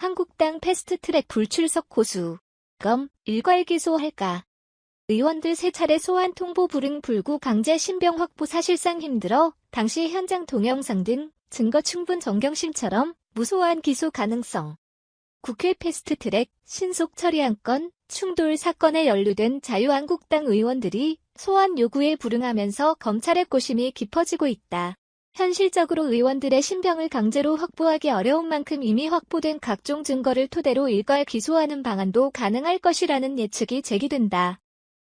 한국당 패스트트랙 불출석 고수. 검, 일괄 기소할까. 의원들 세 차례 소환 통보 불응 불구 강제 신병 확보 사실상 힘들어 당시 현장 동영상 등 증거 충분 정경심처럼 무소한 기소 가능성. 국회 패스트트랙 신속 처리한 건 충돌 사건에 연루된 자유한국당 의원들이 소환 요구에 불응하면서 검찰의 고심이 깊어지고 있다. 현실적으로 의원들의 신병을 강제로 확보하기 어려운 만큼 이미 확보된 각종 증거를 토대로 일괄 기소하는 방안도 가능할 것이라는 예측이 제기된다.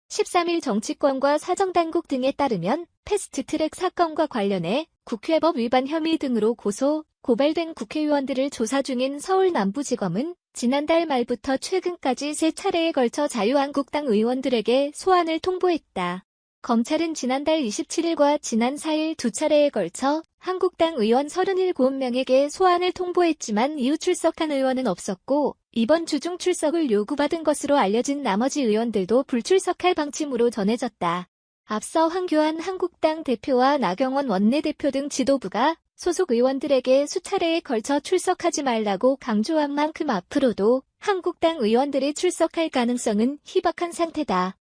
13일 정치권과 사정당국 등에 따르면 패스트트랙 사건과 관련해 국회법 위반 혐의 등으로 고소, 고발된 국회의원들을 조사 중인 서울 남부지검은 지난달 말부터 최근까지 세 차례에 걸쳐 자유한국당 의원들에게 소환을 통보했다. 검찰은 지난달 27일과 지난 4일 두 차례에 걸쳐 한국당 의원 37명에게 소환을 통보했지만 이후 출석한 의원은 없었고 이번 주중 출석을 요구받은 것으로 알려진 나머지 의원들도 불출석할 방침으로 전해졌다. 앞서 황교안 한국당 대표와 나경원 원내대표 등 지도부가 소속 의원들에게 수차례에 걸쳐 출석하지 말라고 강조한 만큼 앞으로도 한국당 의원들이 출석할 가능성은 희박한 상태다.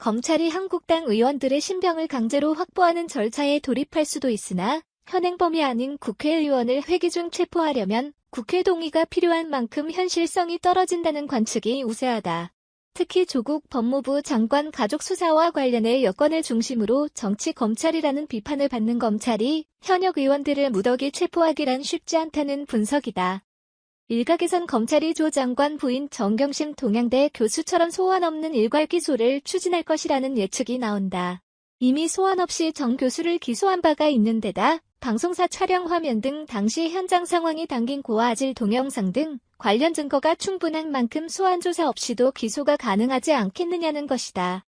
검찰이 한국당 의원들의 신병을 강제로 확보하는 절차에 돌입할 수도 있으나 현행범이 아닌 국회의원을 회기 중 체포하려면 국회 동의가 필요한 만큼 현실성이 떨어진다는 관측이 우세하다. 특히 조국 법무부 장관 가족 수사와 관련해 여건을 중심으로 정치 검찰이라는 비판을 받는 검찰이 현역 의원들을 무더기 체포하기란 쉽지 않다는 분석이다. 일각에선 검찰이 조 장관 부인 정경심 동양대 교수처럼 소환 없는 일괄 기소를 추진할 것이라는 예측이 나온다. 이미 소환 없이 정 교수를 기소한 바가 있는 데다 방송사 촬영 화면 등 당시 현장 상황이 담긴 고화질 동영상 등 관련 증거가 충분한 만큼 소환 조사 없이도 기소가 가능하지 않겠느냐는 것이다.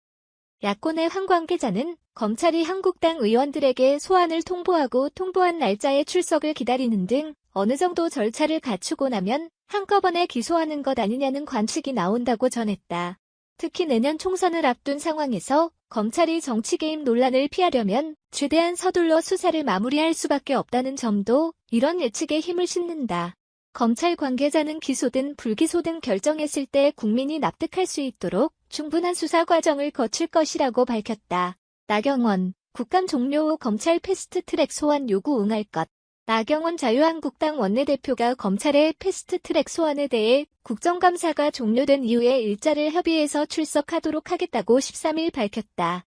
야권의 한 관계자는 검찰이 한국당 의원들에게 소환을 통보하고 통보한 날짜에 출석을 기다리는 등 어느 정도 절차를 갖추고 나면 한꺼번에 기소하는 것 아니냐는 관측이 나온다고 전했다. 특히 내년 총선을 앞둔 상황에서 검찰이 정치 개입 논란을 피하려면 최대한 서둘러 수사를 마무리할 수밖에 없다는 점도 이런 예측에 힘을 싣는다. 검찰 관계자는 기소든 불기소든 결정했을 때 국민이 납득할 수 있도록 충분한 수사 과정을 거칠 것이라고 밝혔다. 나경원, 국감 종료 후 검찰 패스트트랙 소환 요구 응할 것. 나경원 자유한국당 원내대표가 검찰의 패스트트랙 소환에 대해 국정감사가 종료된 이후에 일자를 협의해서 출석하도록 하겠다고 13일 밝혔다.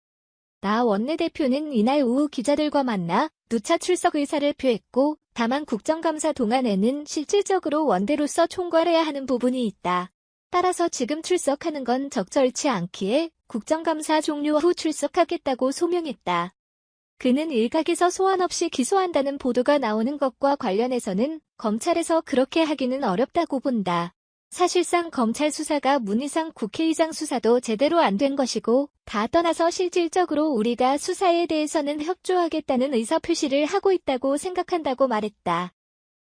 나 원내대표는 이날 오후 기자들과 만나 누차 출석 의사를 표했고 다만 국정감사 동안에는 실질적으로 원대로서 총괄해야 하는 부분이 있다. 따라서 지금 출석하는 건 적절치 않기에 국정감사 종료 후 출석하겠다고 소명했다. 그는 일각에서 소환 없이 기소한다는 보도가 나오는 것과 관련해서는 검찰에서 그렇게 하기는 어렵다고 본다. 사실상 검찰 수사가 문희상 국회의장 수사도 제대로 안 된 것이고 다 떠나서 실질적으로 우리가 수사에 대해서는 협조하겠다는 의사 표시를 하고 있다고 생각한다고 말했다.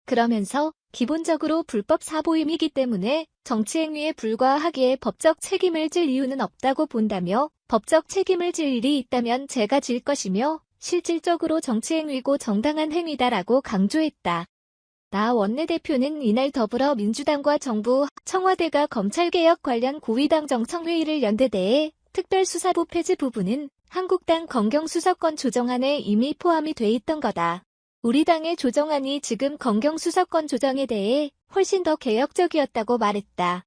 그러면서 기본적으로 불법 사보임이기 때문에 정치행위에 불과하기에 법적 책임을 질 이유는 없다고 본다며 법적 책임을 질 일이 있다면 제가 질 것이며 실질적으로 정치행위고 정당한 행위다라고 강조했다. 나 원내대표는 이날 더불어 민주당과 정부, 청와대가 검찰개혁 관련 고위당 정청회의를 연대대에 특별수사부 폐지 부분은 한국당 검경수사권 조정안에 이미 포함이 돼 있던 거다. 우리 당의 조정안이 지금 검경수사권 조정에 대해 훨씬 더 개혁적이었다고 말했다.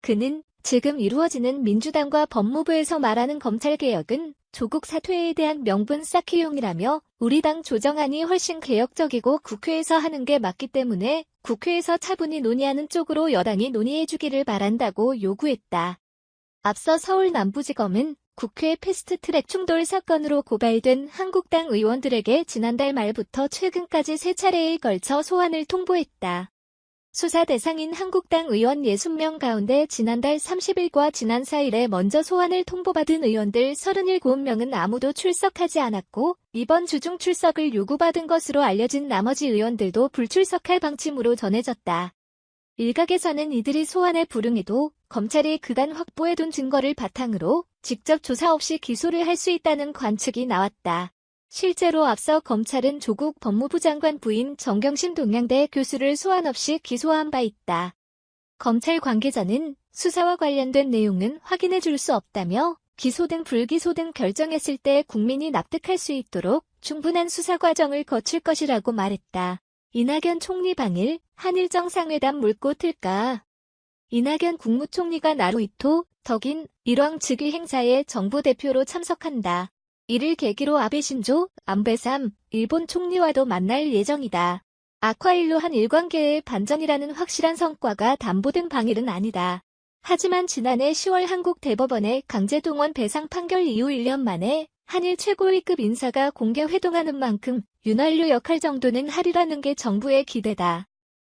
그는 지금 이루어지는 민주당과 법무부에서 말하는 검찰개혁은 조국 사퇴에 대한 명분 쌓기용이라며 우리 당 조정안이 훨씬 개혁적이고 국회에서 하는 게 맞기 때문에 국회에서 차분히 논의하는 쪽으로 여당이 논의해주기를 바란다고 요구했다. 앞서 서울 남부지검은 국회 패스트트랙 충돌 사건으로 고발된 한국당 의원들에게 지난달 말부터 최근까지 세 차례에 걸쳐 소환을 통보했다. 수사 대상인 한국당 의원 60명 가운데 지난달 30일과 지난 4일에 먼저 소환을 통보받은 의원들 37명은 아무도 출석하지 않았고 이번 주중 출석을 요구받은 것으로 알려진 나머지 의원들도 불출석할 방침으로 전해졌다. 일각에서는 이들이 소환에 불응해도 검찰이 그간 확보해둔 증거를 바탕으로 직접 조사 없이 기소를 할 수 있다는 관측이 나왔다. 실제로 앞서 검찰은 조국 법무부 장관 부인 정경심 동양대 교수를 소환 없이 기소한 바 있다. 검찰 관계자는 수사와 관련된 내용은 확인해 줄 수 없다며 기소 등 불기소 등 결정했을 때 국민이 납득할 수 있도록 충분한 수사 과정을 거칠 것이라고 말했다. 이낙연 총리 방일, 한일 정상회담 물고 틀까. 이낙연 국무총리가 나루이토, 덕인, 일왕 즉위 행사에 정부 대표로 참석한다. 이를 계기로 아베 신조, 안배삼, 일본 총리와도 만날 예정이다. 아쿠아일로 한 일관계의 반전이라는 확실한 성과가 담보된 방일은 아니다. 하지만 지난해 10월 한국 대법원의 강제동원 배상 판결 이후 1년 만에 한일 최고위급 인사가 공개 회동하는 만큼 윤활유 역할 정도는 하리라는 게 정부의 기대다.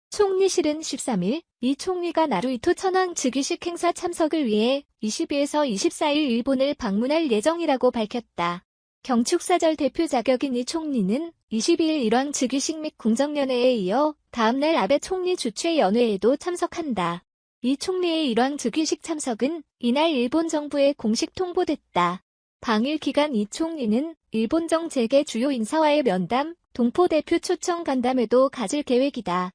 총리실은 13일 이 총리가 나루이토 천황 즉위식 행사 참석을 위해 22에서 24일 일본을 방문할 예정이라고 밝혔다. 경축사절 대표 자격인 이 총리는 22일 일왕 즉위식 및 궁정연회에 이어 다음날 아베 총리 주최 연회에도 참석한다. 이 총리의 일왕 즉위식 참석은 이날 일본 정부에 공식 통보됐다. 방일 기간 이 총리는 일본 정재계 주요 인사와의 면담, 동포 대표 초청 간담회도 가질 계획이다.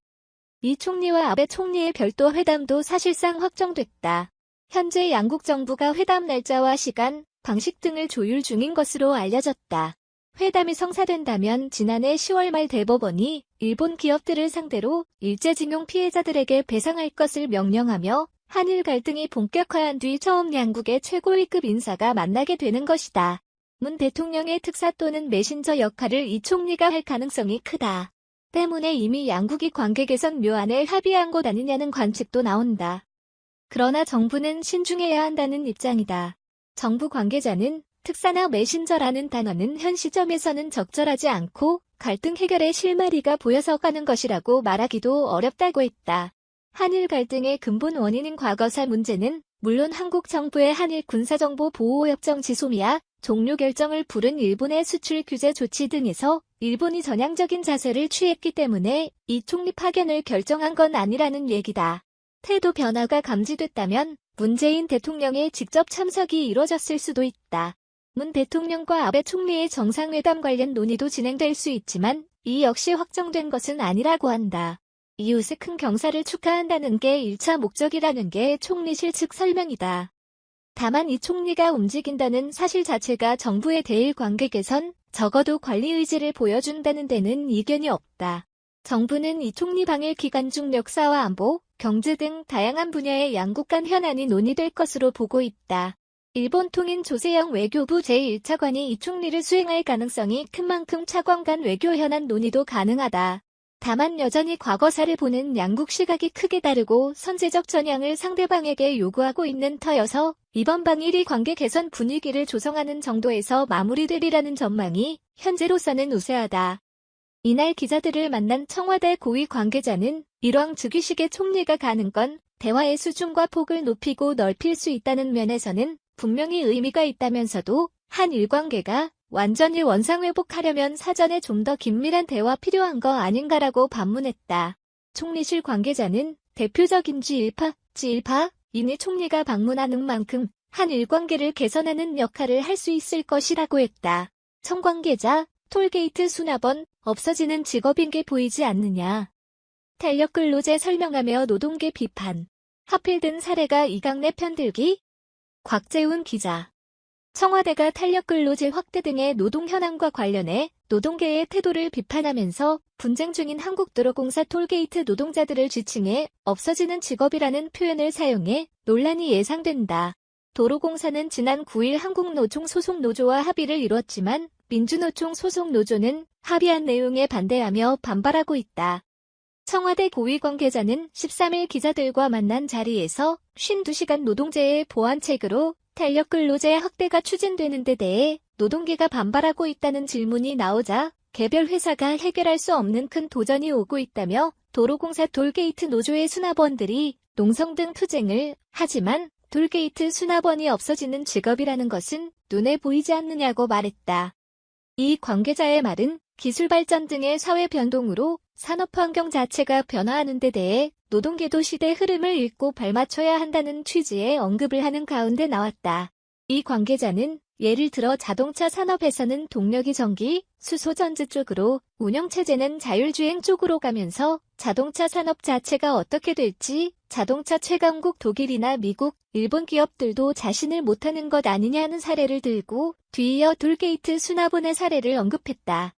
이 총리와 아베 총리의 별도 회담도 사실상 확정됐다. 현재 양국 정부가 회담 날짜와 시간, 방식 등을 조율 중인 것으로 알려졌다. 회담이 성사된다면 지난해 10월 말 대법원이 일본 기업들을 상대로 일제징용 피해자들에게 배상할 것을 명령하며 한일 갈등이 본격화한 뒤 처음 양국의 최고위급 인사가 만나게 되는 것이다. 문 대통령의 특사 또는 메신저 역할을 이 총리가 할 가능성이 크다. 때문에 이미 양국이 관계 개선 묘안을 합의한 것 아니냐는 관측도 나온다. 그러나 정부는 신중해야 한다는 입장이다. 정부 관계자는 특사나 메신저라는 단어는 현 시점에서는 적절하지 않고 갈등 해결의 실마리가 보여서 가는 것이라고 말하기도 어렵다고 했다. 한일 갈등의 근본 원인인 과거사 문제는 물론 한국 정부의 한일 군사정보 보호협정 지소미아 종료 결정을 부른 일본의 수출 규제 조치 등에서 일본이 전향적인 자세를 취했기 때문에 이 총리 파견을 결정한 건 아니라는 얘기다. 태도 변화가 감지됐다면 문재인 대통령의 직접 참석이 이뤄졌을 수도 있다. 문 대통령과 아베 총리의 정상회담 관련 논의도 진행될 수 있지만 이 역시 확정된 것은 아니라고 한다. 이웃의 큰 경사를 축하한다는 게 1차 목적이라는 게 총리실 측 설명이다. 다만 이 총리가 움직인다는 사실 자체가 정부의 대일 관계 개선, 적어도 관리 의지를 보여준다는 데는 이견이 없다. 정부는 이 총리 방일 기간 중 역사와 안보, 경제 등 다양한 분야의 양국 간 현안이 논의될 것으로 보고 있다. 일본 통인 조세영 외교부 제1차관이 이 총리를 수행할 가능성이 큰 만큼 차관 간 외교 현안 논의도 가능하다. 다만 여전히 과거사를 보는 양국 시각이 크게 다르고 선제적 전향을 상대방에게 요구하고 있는 터여서 이번 방일이 관계 개선 분위기를 조성하는 정도에서 마무리되리라는 전망이 현재로서는 우세하다. 이날 기자들을 만난 청와대 고위 관계자는 일왕 즉위식의 총리가 가는 건 대화의 수준과 폭을 높이고 넓힐 수 있다는 면에서는 분명히 의미가 있다면서도 한 일 관계가 완전히 원상회복하려면 사전에 좀 더 긴밀한 대화 필요한 거 아닌가라고 반문했다. 총리실 관계자는 대표적인 G1파, G1파, 이니 총리가 방문하는 만큼 한일 관계를 개선하는 역할을 할 수 있을 것이라고 했다. 청 관계자, 톨게이트 수납원, 없어지는 직업인 게 보이지 않느냐. 탄력 근로제 설명하며 노동계 비판. 하필 든 사례가 이강래 편들기? 곽재훈 기자. 청와대가 탄력 근로제 확대 등의 노동 현황과 관련해 노동계의 태도를 비판하면서 분쟁 중인 한국도로공사 톨게이트 노동자들을 지칭해 없어지는 직업이라는 표현을 사용해 논란이 예상된다. 도로공사는 지난 9일 한국노총 소속 노조와 합의를 이뤘지만 민주노총 소속 노조는 합의한 내용에 반대하며 반발하고 있다. 청와대 고위 관계자는 13일 기자들과 만난 자리에서 52시간 노동제의 보완책으로 탄력 근로제 확대가 추진되는 데 대해 노동계가 반발하고 있다는 질문이 나오자 개별 회사가 해결할 수 없는 큰 도전이 오고 있다며 도로공사 돌게이트 노조의 수납원들이 농성 등 투쟁을 하지만 돌게이트 수납원이 없어지는 직업이라는 것은 눈에 보이지 않느냐고 말했다. 이 관계자의 말은 기술 발전 등의 사회 변동으로 산업 환경 자체가 변화하는 데 대해 노동계도 시대 흐름을 읽고 발맞춰야 한다는 취지의 언급을 하는 가운데 나왔다. 이 관계자는 예를 들어 자동차 산업에서는 동력이 전기, 수소 전지 쪽으로 운영체제는 자율주행 쪽으로 가면서 자동차 산업 자체가 어떻게 될지 자동차 최강국 독일이나 미국, 일본 기업들도 자신을 못하는 것 아니냐는 사례를 들고 뒤이어 돌게이트 수납원의 사례를 언급했다.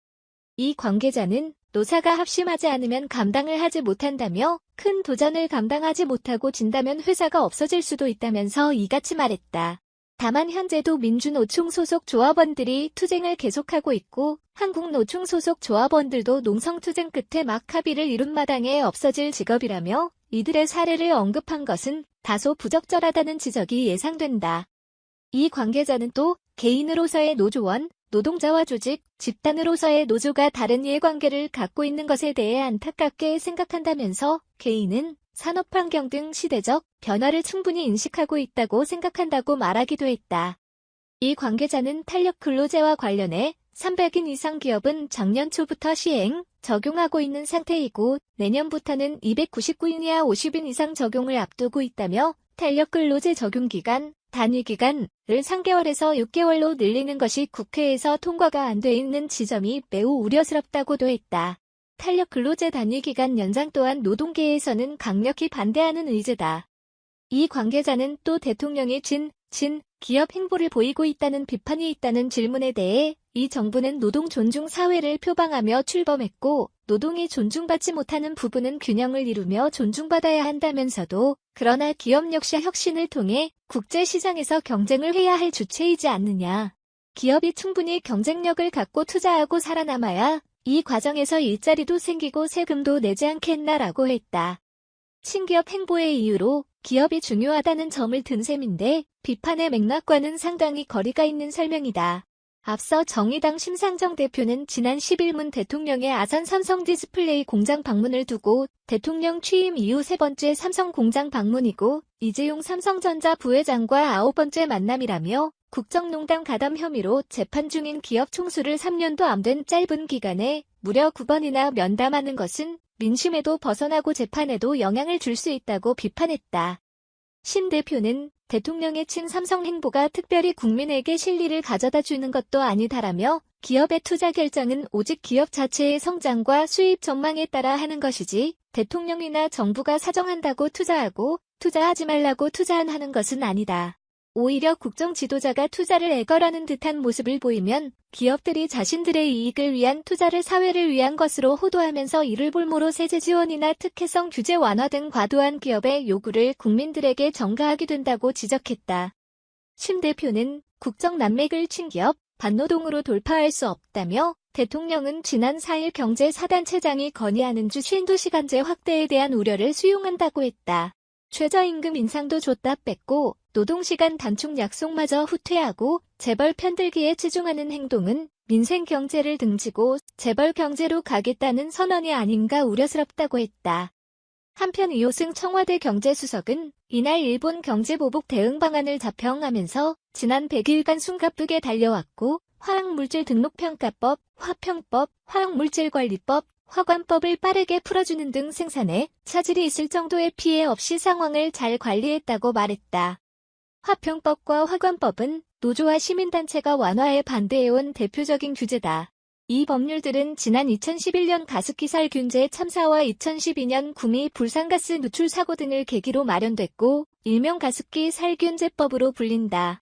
이 관계자는 노사가 합심하지 않으면 감당을 하지 못한다며 큰 도전을 감당하지 못하고 진다면 회사가 없어질 수도 있다면서 이같이 말했다. 다만 현재도 민주노총 소속 조합원들이 투쟁을 계속하고 있고 한국노총 소속 조합원들도 농성투쟁 끝에 막 합의를 이룬 마당에 없어질 직업이라며 이들의 사례를 언급한 것은 다소 부적절하다는 지적이 예상된다. 이 관계자는 또 개인으로서의 노조원, 노동자와 조직, 집단으로서의 노조가 다른 이해관계를 갖고 있는 것에 대해 안타깝게 생각한다면서 개인은 산업 환경 등 시대적 변화를 충분히 인식하고 있다고 생각한다고 말하기도 했다. 이 관계자는 탄력 근로제와 관련해 300인 이상 기업은 작년 초부터 시행, 적용하고 있는 상태이고 내년부터는 299인 이하 50인 이상 적용을 앞두고 있다며 탄력 근로제 적용 기간, 단위 기간을 3개월에서 6개월로 늘리는 것이 국회에서 통과가 안 돼 있는 지점이 매우 우려스럽다고도 했다. 탄력 근로제 단위 기간 연장 또한 노동계에서는 강력히 반대하는 의제다. 이 관계자는 또 대통령이 진, 진, 기업 행보를 보이고 있다는 비판이 있다는 질문에 대해 이 정부는 노동 존중 사회를 표방하며 출범했고 노동이 존중받지 못하는 부분은 균형을 이루며 존중받아야 한다면서도 그러나 기업 역시 혁신을 통해 국제시장에서 경쟁을 해야 할 주체이지 않느냐. 기업이 충분히 경쟁력을 갖고 투자하고 살아남아야 이 과정에서 일자리도 생기고 세금도 내지 않겠나라고 했다. 친기업 행보의 이유로 기업이 중요하다는 점을 든 셈인데 비판의 맥락과는 상당히 거리가 있는 설명이다. 앞서 정의당 심상정 대표는 지난 10일 문 대통령의 아산 삼성 디스플레이 공장 방문을 두고 대통령 취임 이후 세 번째 삼성 공장 방문이고 이재용 삼성전자 부회장과 아홉 번째 만남이라며 국정농단 가담 혐의로 재판 중인 기업 총수를 3년도 안 된 짧은 기간에 무려 9번이나 면담하는 것은 민심에도 벗어나고 재판에도 영향을 줄 수 있다고 비판했다. 심 대표는 대통령의 친 삼성 행보가 특별히 국민에게 실리를 가져다 주는 것도 아니다라며 기업의 투자 결정은 오직 기업 자체의 성장과 수입 전망에 따라 하는 것이지 대통령이나 정부가 사정한다고 투자하고 투자하지 말라고 투자 안 하는 것은 아니다. 오히려 국정 지도자가 투자를 애걸하는 듯한 모습을 보이면 기업들이 자신들의 이익을 위한 투자를 사회를 위한 것으로 호도하면서 이를 볼모로 세제 지원이나 특혜성 규제 완화 등 과도한 기업의 요구를 국민들에게 전가하게 된다고 지적했다. 심 대표는 국정 난맥을 친 기업, 반노동으로 돌파할 수 없다며 대통령은 지난 4일 경제사단체장이 건의하는 주 신도시간제 확대에 대한 우려를 수용한다고 했다. 최저임금 인상도 줬다 뺐고 노동시간 단축 약속마저 후퇴하고 재벌 편들기에 치중하는 행동은 민생 경제를 등지고 재벌 경제로 가겠다는 선언이 아닌가 우려스럽다고 했다. 한편 이호승 청와대 경제수석은 이날 일본 경제보복 대응 방안을 자평하면서 지난 100일간 숨가쁘게 달려왔고 화학물질 등록평가법, 화평법, 화학물질관리법, 화관법을 빠르게 풀어주는 등 생산에 차질이 있을 정도의 피해 없이 상황을 잘 관리했다고 말했다. 화평법과 화관법은 노조와 시민단체가 완화에 반대해온 대표적인 규제다. 이 법률들은 지난 2011년 가습기 살 균제 참사와 2012년 구미 불상가스 누출 사고 등을 계기로 마련됐고 일명 가습기 살균제법으로 불린다.